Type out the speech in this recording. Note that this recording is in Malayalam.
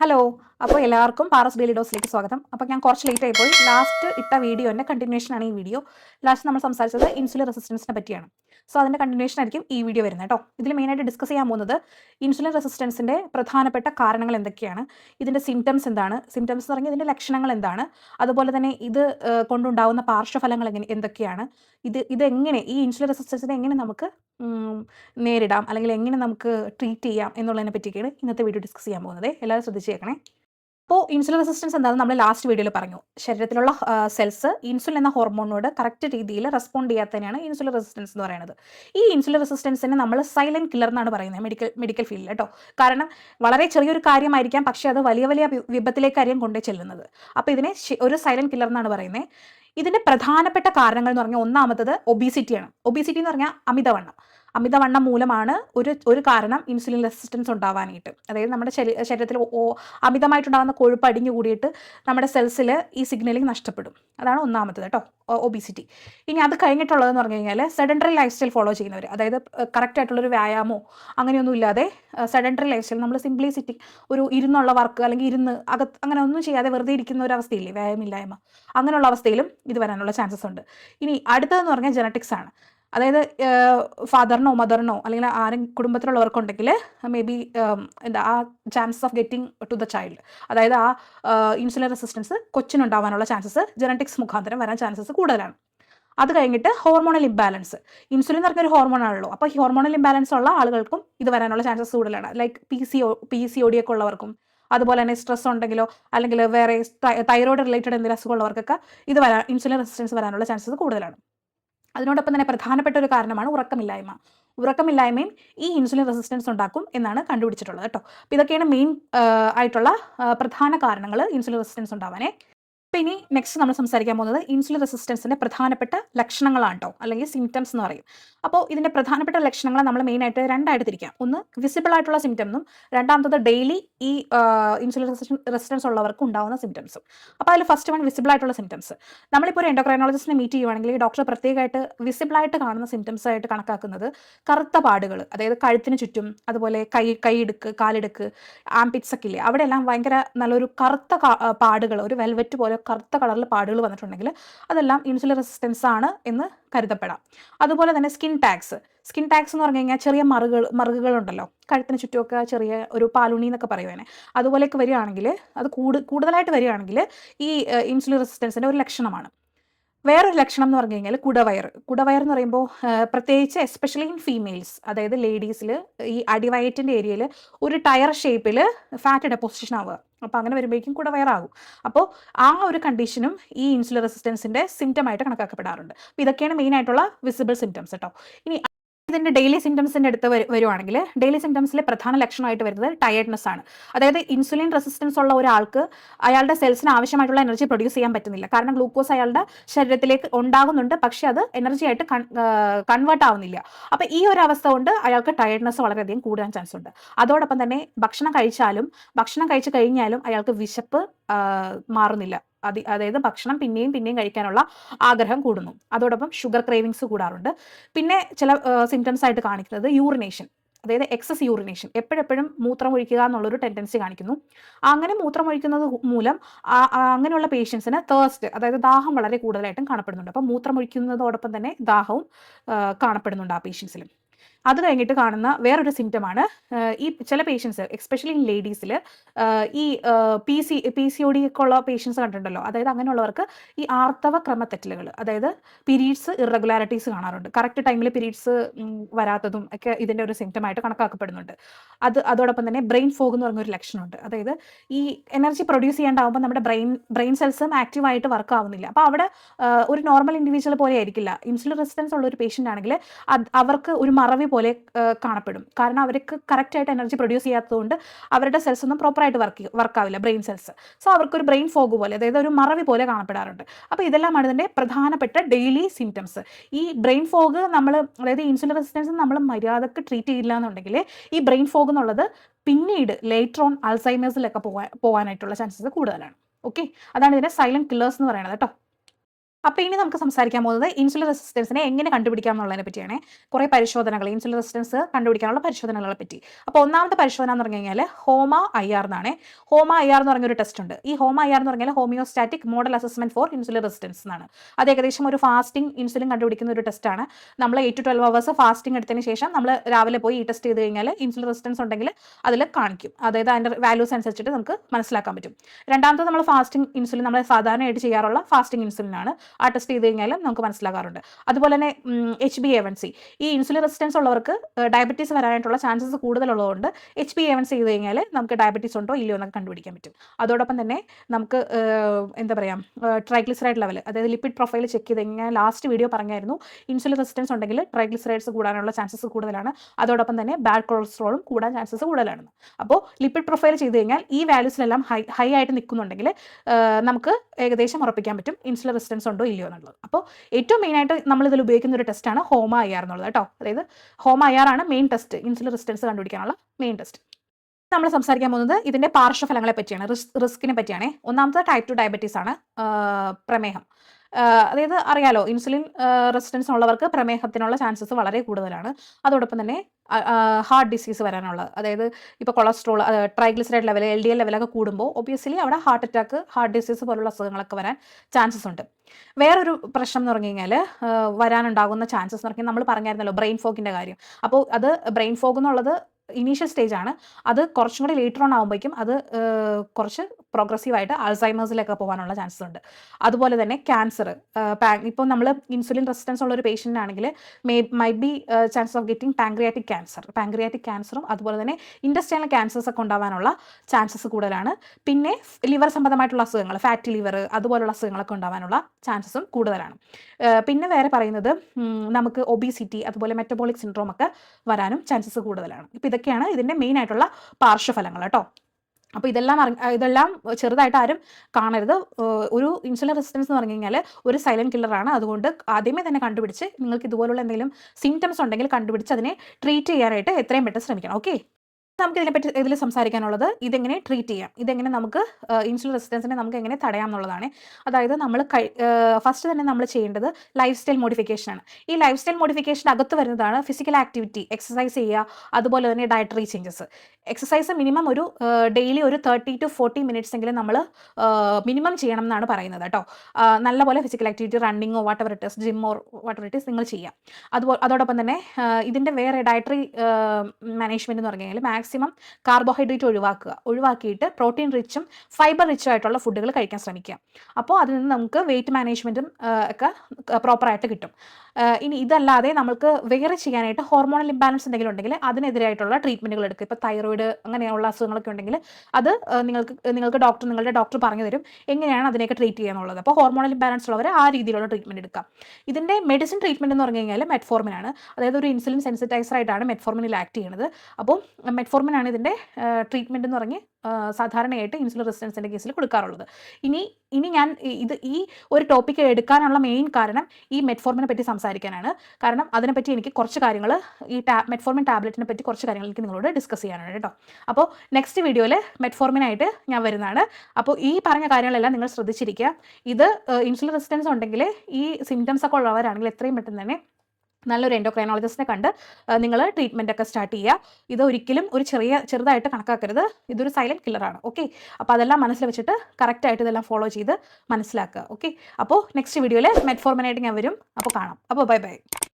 ഹലോ അപ്പോൾ എല്ലാവർക്കും പാറസ് ഡെയിലി ഡോസിലേക്ക് സ്വാഗതം. അപ്പോൾ ഞാൻ കുറച്ച് ലേറ്റ് ആയിപ്പോയി ലാസ്റ്റ് ഇട്ട വീഡിയോന്റെ കണ്ടിന്യൂഷൻ ആണ് ഈ വീഡിയോ ലാസ്റ്റ് നമ്മൾ സംസാരിച്ചത് ഇൻസുലിൻ റെസിസ്റ്റൻസിനെ പറ്റിയാണ്. സോ അതിന്റെ കണ്ടിന്യൂഷൻ ആയിരിക്കും ഈ വീഡിയോ വരുന്നത് കേട്ടോ. ഇതിൽ മെയിനായിട്ട് ഡിസ്കസ് ചെയ്യാൻ പോകുന്നത് ഇൻസുലിൻ റെസിസ്റ്റൻസിന്റെ പ്രധാനപ്പെട്ട കാരണങ്ങൾ എന്തൊക്കെയാണ്? ഇതിന്റെ സിംറ്റംസ് എന്താണ്? സിംറ്റംസ് എന്ന് പറഞ്ഞാൽ ഇതിന്റെ ലക്ഷണങ്ങൾ എന്താണ്? അതുപോലെ തന്നെ ഇത് കൊണ്ടുണ്ടാവുന്ന പാർശ്വഫലങ്ങൾ എങ്ങനെ എന്തൊക്കെയാണ്? ഇത് ഇതെങ്ങനെ ഈ ഇൻസുലിൻ റെസിസ്റ്റൻസിനെ എങ്ങനെ നമുക്ക് നേരിടാം? അല്ലെങ്കിൽ എങ്ങനെ നമുക്ക് ട്രീറ്റ് ചെയ്യാം? എന്നുള്ളതിനെ പറ്റിയൊക്കെയാണ് ഇന്നത്തെ വീഡിയോ ഡിസ്കസ് ചെയ്യാൻ പോകുന്നത്. എല്ലാവരും ശ്രദ്ധിച്ചേക്കണേ അപ്പോൾ ഇൻസുലിൻ റെസിസ്റ്റൻസ് എന്താണെന്ന് നമ്മൾ ലാസ്റ്റ് വീഡിയോയിൽ പറഞ്ഞു. ശരീരത്തിലുള്ള സെൽസ് ഇൻസുലിൻ എന്ന ഹോർമോണിനോട് കറക്റ്റ് രീതിയിൽ റെസ്പോണ്ട് ചെയ്യാത്തതിനാണ് ഇൻസുലിൻ റെസിസ്റ്റൻസ് എന്ന് പറയുന്നത്. ഈ ഇൻസുലിൻ റെസിസ്റ്റൻസിനെ നമ്മൾ സൈലന്റ് കില്ലർ എന്നാണ് പറയുന്നത് മെഡിക്കൽ മെഡിക്കൽ ഫീൽഡിൽ കേട്ടോ. കാരണം വളരെ ചെറിയൊരു കാര്യമായിരിക്കാം പക്ഷേ അത് വലിയ വലിയ വിപത്തിലേക്കായിരിക്കും കൊണ്ടേ ചെല്ലുന്നത്. അപ്പോൾ ഇതിനെ ഒരു സൈലന്റ് കില്ലർ എന്നാണ് പറയുന്നത് ഇതിന്റെ പ്രധാനപ്പെട്ട കാരണങ്ങൾ എന്ന് പറഞ്ഞാൽ ഒന്നാമത്തത് ഒബീസിറ്റിയാണ് ഒബീസിറ്റി എന്ന് പറഞ്ഞാൽ അമിതവണ്ണം. അമിതവണ്ണം മൂലമാണ് ഒരു ഒരു കാരണം ഇൻസുലിൻ റെസിസ്റ്റൻസ് ഉണ്ടാവാനായിട്ട്. അതായത് നമ്മുടെ ശരീരത്തിൽ അമിതമായിട്ടുണ്ടാകുന്ന കൊഴുപ്പ് അടിഞ്ഞു കൂടിയിട്ട് നമ്മുടെ സെൽസിൽ ഈ സിഗ്നലിംഗ് നഷ്ടപ്പെടും. അതാണ് ഒന്നാമത്തത് കേട്ടോ ഒബിസിറ്റി ഇനി അത് കഴിഞ്ഞിട്ടുള്ളതെന്ന് പറഞ്ഞു കഴിഞ്ഞാൽ സെഡൻഡറി ലൈഫ് സ്റ്റൈൽ ഫോളോ ചെയ്യുന്നവർ അതായത് കറക്റ്റ് ആയിട്ടുള്ളൊരു വ്യായാമോ അങ്ങനെയൊന്നും ഇല്ലാതെ സെഡൻഡറി ലൈഫ് സ്റ്റൈൽ നമ്മൾ സിംപ്ലി സിറ്റിംഗ് ഒരു ഇരുന്നുള്ള വർക്ക് അല്ലെങ്കിൽ ഇരുന്ന് അകത്ത് അങ്ങനെ ഒന്നും ചെയ്യാതെ വെറുതെ ഇരിക്കുന്ന ഒരു അവസ്ഥയില്ലേ വ്യായാമില്ലായ്മ അങ്ങനെയുള്ള അവസ്ഥയിലും ഇത് വരാനുള്ള ചാൻസസ് ഉണ്ട്. ഇനി അടുത്തതെന്ന് പറഞ്ഞാൽ ജനറ്റിക്സ് ആണ്. അതായത് ഫാദറിനോ മദറിനോ അല്ലെങ്കിൽ ആരും കുടുംബത്തിലുള്ളവർക്കുണ്ടെങ്കിൽ മേ ബി എന്താ ആ chances of getting to the child അതായത് ആ ഇൻസുലിൻ റെസിസ്റ്റൻസ് കൊച്ചിനുണ്ടാവാനുള്ള ചാൻസസ് ജനറ്റിക്സ് മുഖാന്തരം വരാൻ ചാൻസസ് കൂടുതലാണ്. അത് കഴിഞ്ഞിട്ട് ഹോർമോണൽ ഇംബാലൻസ് ഇൻസുലിൻ എന്ന് പറഞ്ഞൊരു ഹോർമോൺ ആണല്ലോ. അപ്പോൾ ഹോർമോണൽ ഇംബാലൻസ് ഉള്ള ആളുകൾക്കും ഇത് വരാനുള്ള ചാൻസസ് കൂടുതലാണ്. Like P C O P C O D ഒക്കെ ഉള്ളവർക്കും അതുപോലെ തന്നെ സ്ട്രെസ് ഉണ്ടെങ്കിലോ അല്ലെങ്കിൽ വേറെ തൈറോയ്ഡ് റിലേറ്റഡ് എന്തെങ്കിലും അസുഖമുള്ളവർക്കൊക്കെ ഇത് വരാൻ ഇൻസുലിൻ റെസിസ്റ്റൻസ് വരാനുള്ള ചാൻസസ് കൂടുതലാണ്. അതിനോടൊപ്പം തന്നെ പ്രധാനപ്പെട്ട ഒരു കാരണമാണ് ഉറക്കമില്ലായ്മ. ഉറക്കമില്ലായ്മയും ഈ ഇൻസുലിൻ റെസിസ്റ്റൻസ് ഉണ്ടാക്കും എന്നാണ് കണ്ടുപിടിച്ചിട്ടുള്ളത് കേട്ടോ. അപ്പോൾ ഇതൊക്കെയാണ് മെയിൻ ആയിട്ടുള്ള പ്രധാന കാരണങ്ങൾ ഇൻസുലിൻ റെസിസ്റ്റൻസ് ഉണ്ടാവാനേ. അപ്പോൾ ഇനി നെക്സ്റ്റ് നമ്മൾ സംസാരിക്കാൻ പോകുന്നത് ഇൻസുലിൻ റെസിസ്റ്റൻസിന്റെ പ്രധാനപ്പെട്ട ലക്ഷണങ്ങളാണ് കേട്ടോ അല്ലെങ്കിൽ സിംറ്റംസ് എന്ന് പറയും. അപ്പോൾ ഇതിന്റെ പ്രധാനപ്പെട്ട ലക്ഷണങ്ങൾ നമ്മൾ മെയിനായിട്ട് രണ്ടായിട്ട് തിരിക്കാം. ഒന്ന് വിസിബിൾ ആയിട്ടുള്ള സിംറ്റംസും രണ്ടാമത്തത് ഡെയിലി ഈ ഇൻസുലിൻ റെസിസ്റ്റൻസ് ഉള്ളവർക്ക് ഉണ്ടാകുന്ന സിംറ്റംസും അപ്പോൾ അതിൽ ഫസ്റ്റ് വൺ വിസിബിൾ ആയിട്ടുള്ള സിംറ്റംസ് നമ്മളിപ്പോൾ ഒരു എൻഡോക്രൈനോളജിസ്റ്റിനെ മീറ്റ് ചെയ്യുവാണെങ്കിൽ ഡോക്ടർ പ്രത്യേകമായിട്ട് വിസിബിൾ ആയിട്ട് കാണുന്ന സിംറ്റംസ് ആയിട്ട് കണക്കാക്കുന്നത് കറുത്ത പാടുകൾ അതായത് കഴുത്തിന് ചുറ്റും അതുപോലെ കൈ കൈയിടുക്ക് കാലെടുക്ക് ആംപിറ്റ്സ് ഒക്കെ ഇല്ലേ അവിടെയെല്ലാം ഭയങ്കര നല്ലൊരു കറുത്ത പാടുകൾ ഒരു വെൽവെറ്റ് പോലെ കറുത്ത കളറിൽ പാടുകൾ വന്നിട്ടുണ്ടെങ്കിൽ അതെല്ലാം ഇൻസുലിൻ റെസിസ്റ്റൻസ് ആണ് എന്ന് കരുതപ്പെടാം. അതുപോലെ തന്നെ സ്കിൻ ടാക്സ് സ്കിൻ ടാക്സ് എന്ന് പറഞ്ഞു കഴിഞ്ഞാൽ ചെറിയ മറുകൾ മറുകളുണ്ടല്ലോ കഴുത്തിന് ചുറ്റുമൊക്കെ ചെറിയ ഒരു പാലുണി എന്നൊക്കെ പറയുവാനെ അതുപോലെയൊക്കെ വരികയാണെങ്കിൽ അത് കൂടു കൂടുതലായിട്ട് വരികയാണെങ്കിൽ ഈ ഇൻസുലിൻ റെസിസ്റ്റൻസിന്റെ ഒരു ലക്ഷണമാണ്. വേറൊരു ലക്ഷണം എന്ന് പറഞ്ഞു കഴിഞ്ഞാൽ കുടവയർ. കുടവയർ എന്ന് പറയുമ്പോൾ പ്രത്യേകിച്ച് എസ്പെഷ്യലി ഇൻ ഫീമെയിൽസ് അതായത് ലേഡീസിൽ ഈ അടിവയറ്റിന്റെ ഏരിയയിൽ ഒരു ടയർ ഷേപ്പിൽ ഫാറ്റ് ഡെപ്പോസിഷൻ ആവുക. അപ്പോൾ അങ്ങനെ വരുമ്പോഴേക്കും കുടവയറാകും. അപ്പോൾ ആ ഒരു കണ്ടീഷനും ഈ ഇൻസുലിൻ റെസിസ്റ്റൻസിന്റെ സിംറ്റമായിട്ട് കണക്കാക്കപ്പെടാറുണ്ട്. അപ്പോൾ ഇതൊക്കെയാണ് മെയിൻ ആയിട്ടുള്ള വിസിബിൾ സിംറ്റംസ് കേട്ടോ ഇനി ഇതിന്റെ ഡെയിലി സിംറ്റംസിന്റെ അടുത്ത് വരു- വരുവാണെങ്കിൽ ഡെയിലി സിംറ്റംസിലെ പ്രധാന ലക്ഷണമായിട്ട് വരുന്നത് ടയർഡ്നെസ് ആണ്. അതായത് ഇൻസുലിൻ റെസിസ്റ്റൻസ് ഉള്ള ഒരാൾക്ക് അയാളുടെ സെൽസിന് ആവശ്യമായിട്ടുള്ള എനർജി പ്രൊഡ്യൂസ് ചെയ്യാൻ പറ്റുന്നില്ല. കാരണം ഗ്ലൂക്കോസ് അയാളുടെ ശരീരത്തിലേക്ക് ഉണ്ടാകുന്നുണ്ട് പക്ഷെ അത് എനർജി ആയിട്ട് കൺവേർട്ട് ആവുന്നില്ല. അപ്പോൾ ഈ ഒരു അവസ്ഥ കൊണ്ട് അയാൾക്ക് ടയർഡ്നെസ് വളരെയധികം കൂടാൻ ചാൻസ് ഉണ്ട്. അതോടൊപ്പം തന്നെ ഭക്ഷണം കഴിച്ചാലും ഭക്ഷണം കഴിച്ചു കഴിഞ്ഞാലും അയാൾക്ക് വിശപ്പ് മാറുന്നില്ല. അതി അതായത് ഭക്ഷണം പിന്നെയും പിന്നെയും കഴിക്കാനുള്ള ആഗ്രഹം കൂടുന്നു. അതോടൊപ്പം ഷുഗർ ക്രേവിങ്സ് കൂടാറുണ്ട്. പിന്നെ ചില സിംറ്റംസ് ആയിട്ട് കാണിക്കുന്നത് യൂറിനേഷൻ അതായത് എക്സസ് യൂറിനേഷൻ എപ്പോഴെപ്പോഴും മൂത്രം ഒഴിക്കുക എന്നുള്ളൊരു ടെൻഡൻസി കാണിക്കുന്നു. അങ്ങനെ മൂത്രം ഒഴിക്കുന്നത് മൂലം അങ്ങനെയുള്ള പേഷ്യൻസിന് തേഴ്സ്റ്റ് അതായത് ദാഹം വളരെ കൂടുതലായിട്ടും കാണപ്പെടുന്നുണ്ട്. അപ്പം മൂത്രം ഒഴിക്കുന്നതോടൊപ്പം തന്നെ ദാഹവും കാണപ്പെടുന്നുണ്ട് ആ പേഷ്യൻസിലും അത് കഴിഞ്ഞിട്ട് കാണുന്ന വേറൊരു സിംറ്റമാണ് ഈ ചില പേഷ്യൻസ് എക്സ്പെഷ്യലി ഇൻ ലേഡീസിൽ ഈ P C P C O D ഒക്കെ ഉള്ള പേഷ്യൻസ് കണ്ടിട്ടുണ്ടല്ലോ. അതായത് അങ്ങനെയുള്ളവർക്ക് ഈ ആർത്തവ ക്രമത്തെറ്റലുകൾ അതായത് പീരീഡ്സ് ഇറഗുലാരിറ്റീസ് കാണാറുണ്ട്. കറക്റ്റ് ടൈമിൽ പീരീഡ്സ് വരാത്തതും ഒക്കെ ഇതിന്റെ ഒരു സിംറ്റമായിട്ട് കണക്കാക്കപ്പെടുന്നുണ്ട്. അത് അതോടൊപ്പം തന്നെ ബ്രെയിൻ ഫോഗ് എന്ന് പറഞ്ഞൊരു ലക്ഷണമുണ്ട്. അതായത് ഈ എനർജി പ്രൊഡ്യൂസ് ചെയ്യാണ്ടാവുമ്പോൾ നമ്മുടെ ബ്രെയിൻ ബ്രെയിൻ സെൽസും ആക്റ്റീവായിട്ട് വർക്ക് ആവുന്നില്ല. അപ്പോൾ അവിടെ ഒരു നോർമൽ ഇൻഡിവിജ്വൽ പോലെ ആയിരിക്കില്ല. ഇൻസുലിൻ റെസിസ്റ്റൻസ് ഉള്ള ഒരു പേഷ്യന്റ് ആണെങ്കിൽ അവർക്ക് ഒരു മറവി പോലെ കാണപ്പെടും. കാരണം അവർക്ക് കറക്റ്റായിട്ട് എനർജി പ്രൊഡ്യൂസ് ചെയ്യാത്തതുകൊണ്ട് അവരുടെ സെൽസ് ഒന്നും പ്രോപ്പറായിട്ട് വർക്ക് വർക്കാവില്ല ബ്രെയിൻ സെൽസ്. സോ അവർക്കൊരു ബ്രെയിൻ ഫോഗ് പോലെ അതായത് ഒരു മറവി പോലെ കാണപ്പെടാറുണ്ട്. അപ്പോൾ ഇതെല്ലാമാണ് ഇതിന്റെ പ്രധാനപ്പെട്ട ഡെയിലി സിംറ്റംസ്. ഈ ബ്രെയിൻ ഫോഗ് നമ്മൾ അതായത് ഇൻസുലിൻ റെസിസ്റ്റൻസ് നമ്മൾ മര്യാദയ്ക്ക് ട്രീറ്റ് ചെയ്യില്ല എന്നുണ്ടെങ്കിൽ ഈ ബ്രെയിൻ ഫോഗ് എന്നുള്ളത് പിന്നീട് ലേറ്റർ ഓൺ അൾസൈമേഴ്സിലൊക്കെ പോകാൻ പോകാനായിട്ടുള്ള ചാൻസസ് കൂടുതലാണ്. ഓക്കെ? അതാണ് ഇതിന്റെ സൈലന്റ് കില്ലേഴ്സ് എന്ന് പറയുന്നത് കേട്ടോ. അപ്പോൾ ഇനി നമുക്ക് സംസാരിക്കാൻ പോകുന്നത് ഇൻസുലിൻ റെസിസ്റ്റൻസിനെ എങ്ങനെ കണ്ടുപിടിക്കാം എന്നുള്ളതിനെ പറ്റിയാണ്. കുറേ പരിശോധനകൾ ഇൻസുലിൻ റെസിസ്റ്റൻസ് കണ്ടുപിടിക്കാനുള്ള പരിശോധനകളെ പറ്റി. അപ്പോൾ ഒന്നാമത്തെ പരിശോധന എന്ന് പറഞ്ഞു കഴിഞ്ഞാൽ ഹോമ ഐ ആർ എന്നാണ്. ഹോമ ഐ ആർ എന്ന് പറഞ്ഞൊരു ടെസ്റ്റ് ഉണ്ട്. ഈ ഹോമ ഐ ആർ എന്ന് പറഞ്ഞാൽ homeostatic model assessment for insulin resistance എന്നാണ്. അത് ഏകദേശം ഒരു ഫാസ്റ്റിംഗ് ഇൻസുലിൻ കണ്ടുപിടിക്കുന്ന ഒരു ടെസ്റ്റാണ് നമ്മൾ eight to twelve hours fasting എടുത്തതിന് ശേഷം നമ്മൾ രാവിലെ പോയി ഈ ടെസ്റ്റ് ചെയ്ത് കഴിഞ്ഞാൽ ഇൻസുലിൻ റെസിസ്റ്റൻസ് ഉണ്ടെങ്കിൽ അതിൽ കാണിക്കും. അതായത് അതിന്റെ വാല്യൂസ് അനുസരിച്ചിട്ട് നമുക്ക് മനസ്സിലാക്കാൻ പറ്റും. രണ്ടാമത്തെ നമ്മൾ ഫാസ്റ്റിംഗ് ഇൻസുലിൻ നമ്മൾ സാധാരണയായിട്ട് ചെയ്യാറുള്ള ഫാസ്റ്റിംഗ് ഇൻസുലിനാണ് ആ ടെസ്റ്റ് ചെയ്ത് കഴിഞ്ഞാൽ നമുക്ക് മനസ്സിലാകാറുണ്ട്. അതുപോലെ തന്നെ H B A one C ഈ ഇൻസുലിൻ റെസിസ്റ്റൻസ് ഉള്ളവർക്ക് ഡയബറ്റീസ് വരാനായിട്ടുള്ള chances കൂടുതലുള്ളതുകൊണ്ട് H B A one C ചെയ്ത് കഴിഞ്ഞാൽ നമുക്ക് ഡയബറ്റീസ് ഉണ്ടോ ഇല്ലയോ എന്നൊക്കെ കണ്ടുപിടിക്കാൻ പറ്റും. അതോടൊപ്പം തന്നെ നമുക്ക് എന്താ പറയുക ട്രൈഗ്ലിസറൈഡ് ലെവൽ അതായത് ലിപ്പിഡ് പ്രൊഫൈൽ ചെക്ക് ചെയ്ത് കഴിഞ്ഞാൽ ലാസ്റ്റ് വീഡിയോ പറഞ്ഞായിരുന്നു ഇൻസുലിൻ റെസിസ്റ്റൻസ് ഉണ്ടെങ്കിൽ ട്രൈഗ്ലിസറൈഡ്സ് കൂടാനുള്ള ചാൻസസ് കൂടുതലാണ്. അതോടൊപ്പം തന്നെ ബാഡ് കൊളസ്ട്രോളും കൂടാൻ ചാൻസസ് കൂടുതലാണ്. അപ്പോൾ ലിപ്പിഡ് പ്രൊഫൈൽ ചെയ്ത് കഴിഞ്ഞാൽ ഈ വാല്യൂസിലെല്ലാം ഹൈ ഹൈ ആയിട്ട് നിൽക്കുന്നുണ്ടെങ്കിൽ നമുക്ക് ഏകദേശം ഉറപ്പിക്കാൻ പറ്റും. ഇൻസുലിൻ റെസിസ്റ്റൻസ് ഉണ്ടോ ഇല്ലയോ എന്നുള്ളത്. അപ്പോൾ ഏറ്റവും മെയിനായിട്ട് നമ്മൾ ഇതിൽ ഉപയോഗിക്കുന്ന ഒരു ടെസ്റ്റ് ആണ് ഹോമ ഐ ആർ എന്നുള്ളത് കേട്ടോ. അതായത് ഹോമ ഐ ആർ ആണ് മെയിൻ ടെസ്റ്റ് ഇൻസുലിൻ റെസിസ്റ്റൻസ് കണ്ടുപിടിക്കാനുള്ള മെയിൻ ടെസ്റ്റ് നമ്മൾ സംസാരിക്കാൻ പോകുന്നത് ഇതിന്റെ പാർശ്വഫലങ്ങളെ പറ്റിയാണ് റിസ്കിനെ പറ്റിയാണ്. ഒന്നാമത്തെ ടൈപ്പ് ടു ഡയബറ്റീസ് ആണ് പ്രമേഹം. അതായത് അറിയാലോ ഇൻസുലിൻ റെസിസ്റ്റൻസ് ഉള്ളവർക്ക് പ്രമേഹത്തിനുള്ള ചാൻസസ് വളരെ കൂടുതലാണ്. അതോടൊപ്പം തന്നെ ഹാർട്ട് ഡിസീസ് വരാനുള്ള അതായത് ഇപ്പോൾ cholesterol triglyceride level L D L ലെവലൊക്കെ കൂടുമ്പോൾ ഒബ്വിയസ്ലി അവിടെ ഹാർട്ട് അറ്റാക്ക് ഹാർട്ട് ഡിസീസ് പോലുള്ള അസുഖങ്ങളൊക്കെ വരാൻ ചാൻസസ് ഉണ്ട്. വേറൊരു പ്രശ്നം എന്ന് പറഞ്ഞു കഴിഞ്ഞാൽ വരാനുണ്ടാകുന്ന ചാൻസസ് എന്ന് പറഞ്ഞാൽ നമ്മൾ പറഞ്ഞായിരുന്നല്ലോ ബ്രെയിൻ ഫോഗിന്റെ കാര്യം. അപ്പോൾ അത് ബ്രെയിൻ ഫോഗ് എന്നുള്ളത് ഇനീഷ്യൽ സ്റ്റേജ് ആണ്. അത് കുറച്ചും കൂടി ലേറ്റർ ഓൺ ആകുമ്പോഴേക്കും അത് കുറച്ച് പ്രോഗ്രസീവായിട്ട് അൾസൈമേഴ്സിലൊക്കെ പോകാനുള്ള ചാൻസസ് ഉണ്ട്. അതുപോലെ തന്നെ ക്യാൻസർ ഇപ്പോൾ നമ്മൾ ഇൻസുലിൻ റെസിസ്റ്റൻസ് ഉള്ള ഒരു പേഷ്യന്റ് ആണെങ്കിൽ may maybe chance of getting pancreatic cancer pancreatic ക്യാൻസറും അതുപോലെ തന്നെ ഇൻഡസ്ട്രിയൽ ക്യാൻസേഴ്സ് ഒക്കെ ഉണ്ടാവാനുള്ള ചാൻസസ് കൂടുതലാണ്. പിന്നെ ലിവർ സംബന്ധമായിട്ടുള്ള അസുഖങ്ങൾ ഫാറ്റി ലിവർ അതുപോലുള്ള അസുഖങ്ങളൊക്കെ ഉണ്ടാവാനുള്ള ചാൻസസും കൂടുതലാണ്. പിന്നെ വേറെ പറയുന്നത് നമുക്ക് ഒബീസിറ്റി അതുപോലെ മെറ്റബോളിക് സിൻഡ്രോം ഒക്കെ വരാനും ചാൻസസ് കൂടുതലാണ്. ഇപ്പോൾ ഇതൊക്കെയാണ് ഇതിന്റെ മെയിൻ ആയിട്ടുള്ള പാർശ്വഫലങ്ങൾ കേട്ടോ. അപ്പോൾ ഇതെല്ലാം ഇതെല്ലാം ചെറുതായിട്ട് ആരും കാണരുത്. ഒരു ഇൻസുലിൻ റെസിസ്റ്റൻസ് എന്ന് പറഞ്ഞു കഴിഞ്ഞാൽ ഒരു സൈലന്റ് കില്ലറാണ് അതുകൊണ്ട് ആദ്യമേ തന്നെ കണ്ടുപിടിച്ച് നിങ്ങൾക്ക് ഇതുപോലുള്ള എന്തെങ്കിലും സിംറ്റംസ് ഉണ്ടെങ്കിൽ കണ്ടുപിടിച്ച് അതിനെ ട്രീറ്റ് ചെയ്യാനായിട്ട് എത്രയും പെട്ടെന്ന് ശ്രമിക്കണം. ഓക്കെ നമുക്ക് ഇതിനെപ്പറ്റി ഇതിൽ സംസാരിക്കാനുള്ളത് ഇതെങ്ങനെ ട്രീറ്റ് ചെയ്യാം. ഇതെങ്ങനെ നമുക്ക് ഇൻസുലിൻ റെസിസ്റ്റൻസിനെ നമുക്ക് എങ്ങനെ തടയാം എന്നുള്ളതാണ്. അതായത് നമ്മൾ ഫസ്റ്റ് തന്നെ നമ്മൾ ചെയ്യേണ്ടത് ലൈഫ് സ്റ്റൈൽ മോഡിഫിക്കേഷൻ ആണ്. ഈ ലൈഫ് സ്റ്റൈൽ മോഡിഫിക്കേഷൻ അകത്ത് വരുന്നതാണ് ഫിസിക്കൽ ആക്ടിവിറ്റി എക്സസൈസ് ചെയ്യുക അതുപോലെ തന്നെ ഡയറ്ററി ചേഞ്ചസ് എക്സസൈസ് മിനിമം ഒരു ഡെയിലി ഒരു തേർട്ടി ടു ഫോർട്ടി മിനിറ്റ്സ് എങ്കിലും നമ്മൾ മിനിമം ചെയ്യണം എന്നാണ് പറയുന്നത് കേട്ടോ. നല്ലപോലെ ഫിസിക്കൽ ആക്ടിവിറ്റി റണ്ണിങ്ങോ വാട്ടർ എവർ ഇറ്റ് ജിമ്മോ വാട്ടർ എവർ ഇറ്റ് നിങ്ങൾ ചെയ്യാം. അതുപോലെ അതോടൊപ്പം തന്നെ ഇതിന്റെ വേറെ ഡയറ്ററി മാനേജ്മെന്റ് എന്ന് പറഞ്ഞു കഴിഞ്ഞാൽ മാക്സിമം കാർബോഹൈഡ്രേറ്റ് ഒഴിവാക്കുക. ഒഴിവാക്കിയിട്ട് പ്രോട്ടീൻ റിച്ചും ഫൈബർ റിച്ചും ആയിട്ടുള്ള ഫുഡുകൾ കഴിക്കാൻ ശ്രമിക്കുക. അപ്പോൾ അതിൽ നിന്ന് നമുക്ക് വെയിറ്റ് മാനേജ്മെന്റും ഒക്കെ പ്രോപ്പറായിട്ട് കിട്ടും. ഇനി ഇതല്ലാതെ നമുക്ക് വേറെ ചെയ്യാനായിട്ട് ഹോർമോണൽ ഇംബാലൻസ് എന്തെങ്കിലും ഉണ്ടെങ്കിൽ അതിനെതിരായിട്ടുള്ള ട്രീറ്റ്മെന്റുകൾ എടുക്കുക. ഇപ്പോൾ തൈറോയിഡ് അങ്ങനെയുള്ള അസുഖങ്ങളൊക്കെ ഉണ്ടെങ്കിൽ അത് നിങ്ങൾക്ക് നിങ്ങൾക്ക് ഡോക്ടർ നിങ്ങളുടെ ഡോക്ടർ പറഞ്ഞു തരും എങ്ങനെയാണ് അതിനെയൊക്കെ ട്രീറ്റ് ചെയ്യാന്നുള്ളത് അപ്പോൾ ഹോർമോണൽ ഇംബാലൻസ് ഉള്ളവർ ആ രീതിയിലുള്ള ട്രീറ്റ്മെന്റ് എടുക്കാം ഇതിന്റെ മെഡിസിൻ ട്രീറ്റ്മെന്റ് എന്ന് പറഞ്ഞു കഴിഞ്ഞാൽ മെറ്റ്ഫോർമിനാണ് അതായത് ഒരു ഇൻസുലിൻ സെൻസിറ്റൈസർ ആയിട്ടാണ് മെറ്റ്ഫോർമിനിൽ ആക്ട് ചെയ്യുന്നത്. അപ്പോൾ മെറ്റ്ഫോർമിനാണ് ഇതിന്റെ ട്രീറ്റ്മെന്റ് എന്ന് പറഞ്ഞ് സാധാരണയായിട്ട് ഇൻസുലിൻ റെസിസ്റ്റൻസിന്റെ കേസിൽ കൊടുക്കാറുള്ളത്. ഇനി ഇനി ഞാൻ ഇത് ഈ ഒരു ടോപ്പിക്ക് എടുക്കാനുള്ള മെയിൻ കാരണം ഈ മെറ്റ്ഫോർമിനെ പറ്റി സംസാരിക്കാനാണ്. കാരണം അതിനെപ്പറ്റി എനിക്ക് കുറച്ച് കാര്യങ്ങൾ ഈ ടാ മെറ്റ്ഫോർമിൻ ടാബ്ലറ്റിനെ പറ്റി കുറച്ച് കാര്യങ്ങൾ എനിക്ക് നിങ്ങളോട് ഡിസ്കസ് ചെയ്യാനാണ് കേട്ടോ. അപ്പോൾ നെക്സ്റ്റ് വീഡിയോയിൽ മെറ്റ്ഫോർമിനായിട്ട് ഞാൻ വരുന്നതാണ്. അപ്പോൾ ഈ പറഞ്ഞ കാര്യങ്ങളെല്ലാം നിങ്ങൾ ശ്രദ്ധിച്ചിരിക്കുക. ഇത് ഇൻസുലിൻ റെസിസ്റ്റൻസ് ഉണ്ടെങ്കിൽ ഈ സിംറ്റംസ് ഒക്കെ ഉള്ളവരാണെങ്കിൽ എത്രയും പെട്ടെന്ന് തന്നെ നല്ലൊരു എൻഡോക്രൈനോളജിസ്റ്റിനെ കണ്ട് നിങ്ങൾ ട്രീറ്റ്മെന്റ് ഒക്കെ സ്റ്റാർട്ട് ചെയ്യുക. ഇത് ഒരിക്കലും ഒരു ചെറിയ ചെറുതായിട്ട് കണക്കാക്കരുത്. ഇതൊരു സൈലന്റ് കില്ലറാണ് ഓക്കെ അപ്പോൾ അതെല്ലാം മനസ്സിൽ വെച്ചിട്ട് കറക്റ്റായിട്ട് ഇതെല്ലാം ഫോളോ ചെയ്ത് മനസ്സിലാക്കുക. ഓക്കെ അപ്പോൾ നെക്സ്റ്റ് വീഡിയോയിൽ മെറ്റ്ഫോർമനായിട്ട് ഞാൻ വരും. അപ്പോൾ കാണാം. അപ്പോൾ ബൈ ബൈ